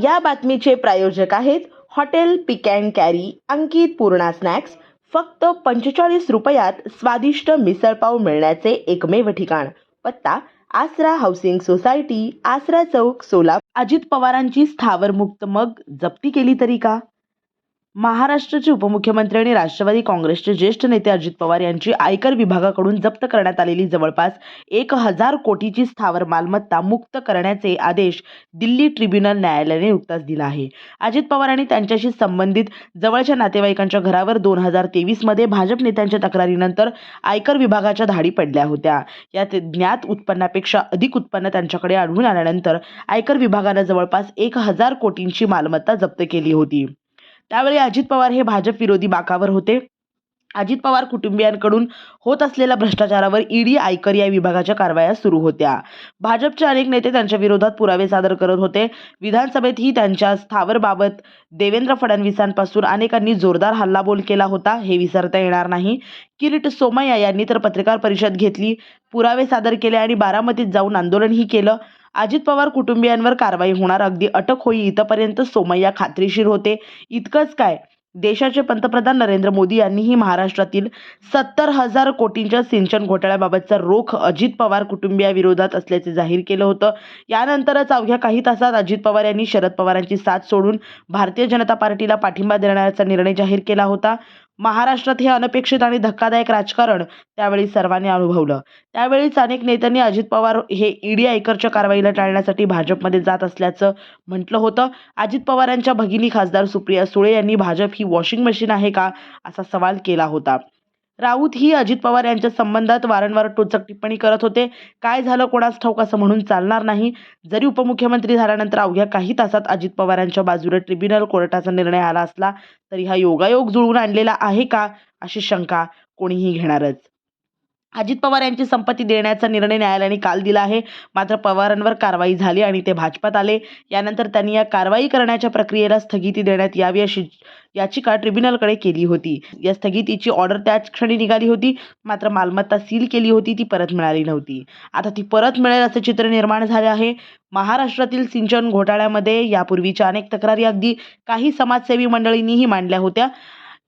या बातमीचे प्रायोजक आहेत hotel pick and carry Ankit Purna snacks. फक्त पंचेचाळीस रुपयात स्वादिष्ट मिसळपाव मिळण्याचे एकमेव ठिकाण. पत्ता आसरा हाऊसिंग सोसायटी आसरा चौक सोलापूर. अजित पवारांची स्थावर मुक्त मग जप्ती केली तरी का? महाराष्ट्राचे उपमुख्यमंत्री आणि राष्ट्रवादी काँग्रेसचे ज्येष्ठ नेते अजित पवार यांची आयकर विभागाकडून जप्त करण्यात आलेली जवळपास एक हजार कोटीची स्थावर मालमत्ता मुक्त करण्याचे आदेश दिल्ली ट्रिब्युनल न्यायालयाने नुकताच दिला आहे. अजित पवार आणि त्यांच्याशी संबंधित जवळच्या नातेवाईकांच्या घरावर दोन हजार तेवीसमध्ये भाजप नेत्यांच्या तक्रारीनंतर आयकर विभागाच्या धाडी पडल्या होत्या. यात ज्ञात उत्पन्नापेक्षा अधिक उत्पन्न त्यांच्याकडे आढळून आल्यानंतर आयकर विभागानं जवळपास एक हजार कोटींची मालमत्ता जप्त केली होती. त्यावेळी अजित पवार हे भाजप विरोधी बाकावर होते. अजित पवार कुटुंबियांकडून होत असलेल्या भ्रष्टाचारावर ईडी आयकर या विभागाच्या कारवाया सुरू होत्या. भाजपचे अनेक नेते त्यांच्या विरोधात पुरावे सादर करत होते. विधानसभेतही त्यांच्या स्थावरबाबत देवेंद्र फडणवीसांपासून अनेकांनी जोरदार हल्लाबोल केला होता हे विसरता येणार नाही. किरीट सोमय्या यांनी तर पत्रकार परिषद घेतली पुरावे सादर केले आणि बारामतीत जाऊन आंदोलनही केलं. अजित पवार कुटुंबियांवर कारवाई होणार. अगदी अटक होई इथपर्यंत सोमय्या खात्रीशीर होते. इतकंच काय? देशाचे पंतप्रधान नरेंद्र मोदी यांनीही महाराष्ट्रातील सत्तर हजार कोटींच्या सिंचन घोटाळ्याबाबतचा रोख अजित पवार कुटुंबियाविरोधात असल्याचे जाहीर केलं होतं. यानंतरच अवघ्या काही तासात अजित पवार यांनी शरद पवारांची साथ सोडून भारतीय जनता पार्टीला पाठिंबा देण्याचा निर्णय जाहीर केला होता. महाराष्ट्रात हे अनपेक्षित आणि धक्कादायक राजकारण त्यावेळी सर्वांनी अनुभवलं. त्यावेळीच अनेक नेत्यांनी अजित पवार हे ईडी आयकरच्या कारवाईला टाळण्यासाठी भाजपमध्ये जात असल्याचं म्हटलं होतं. अजित पवार यांच्या भगिनी खासदार सुप्रिया सुळे यांनी भाजप ही वॉशिंग मशीन आहे का? असा सवाल केला होता. राऊत ही अजित पवार यांच्या संबंधात वारंवार टोचक टिप्पणी करत होते. काय झालं कोणास ठाऊक असं म्हणून चालणार नाही. जरी उपमुख्यमंत्री झाल्यानंतर अवघ्या काही तासात अजित पवारांच्या बाजूला ट्रिब्युनल कोर्टाचा निर्णय आला असला तरी हा योगायोग जुळवून आणलेला आहे का? अशी शंका कोणीही घेणारच. अजित पवार यांची संपत्ती देण्याचा निर्णय न्यायालयाने काल दिला आहे. मात्र पवारांवर कारवाई झाली आणि ते भाजपात आले. यानंतर त्यांनी या कारवाई करण्याच्या प्रक्रियेला स्थगिती देण्यात यावी अशी याचिका ट्रिब्युनलकडे केली होती. या स्थगितीची ऑर्डर त्याच क्षणी निघाली होती. मात्र मालमत्ता सील केली होती ती परत मिळाली नव्हती. आता ती परत मिळेल असं चित्र निर्माण झाले आहे. महाराष्ट्रातील सिंचन घोटाळ्यामध्ये यापूर्वीच्या अनेक तक्रारी अगदी काही समाजसेवी मंडळींनीही मांडल्या होत्या.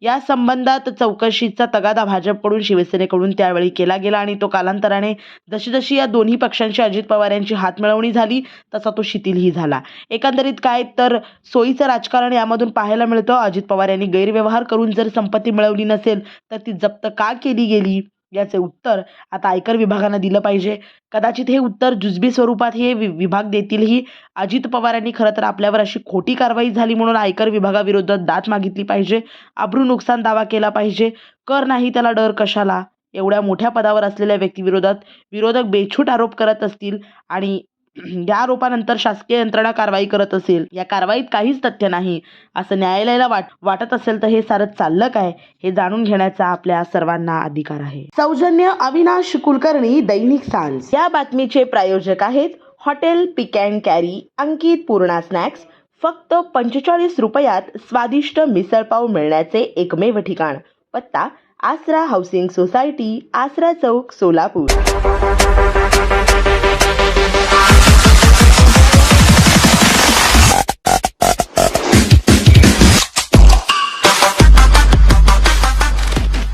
या संबंधात चौकशीचा तगादा भाजपकडून शिवसेनेकडून त्यावेळी केला गेला आणि तो कालांतराने जशी जशी या दोन्ही पक्षांची अजित पवार यांची हातमिळवणी झाली तसा तो शिथिलही झाला. एकंदरीत काय तर सोयीचं राजकारण यामधून पाहायला मिळतं. अजित पवार यांनी गैरव्यवहार करून जर संपत्ती मिळवली नसेल तर ती जप्त का केली गेली? याचे उत्तर आता आयकर विभागानं दिलं पाहिजे. कदाचित हे उत्तर जुजबी स्वरूपात हे वि विभाग देतीलही. अजित पवारांनी खरं तर आपल्यावर अशी खोटी कारवाई झाली म्हणून आयकर विभागाविरोधात दाद मागितली पाहिजे. अब्रू नुकसान दावा केला पाहिजे. कर नाही त्याला डर कशाला? एवढ्या मोठ्या पदावर असलेल्या व्यक्तीविरोधात विरोधक बेछूट आरोप करत असतील आणि या आरोपानंतर शासकीय यंत्रणा कारवाई करत असेल. या कारवाईत काहीच तथ्य नाही. असं न्यायालयाला वाट वाटत असेल तर हे सारं चाललं काय? हे जाणून घेण्याचा आपल्या सर्वांना अधिकार आहे. सौजन्य अविनाश कुलकर्णी दैनिक सांस या बातमीचे प्रायोजक आहेत hotel pick and carry Ankit Purna snacks. फक्त पंचेचाळीस रुपयात स्वादिष्ट मिसळपाव मिळण्याचे एकमेव ठिकाण. पत्ता आसरा हाऊसिंग सोसायटी आसरा चौक सोलापूर.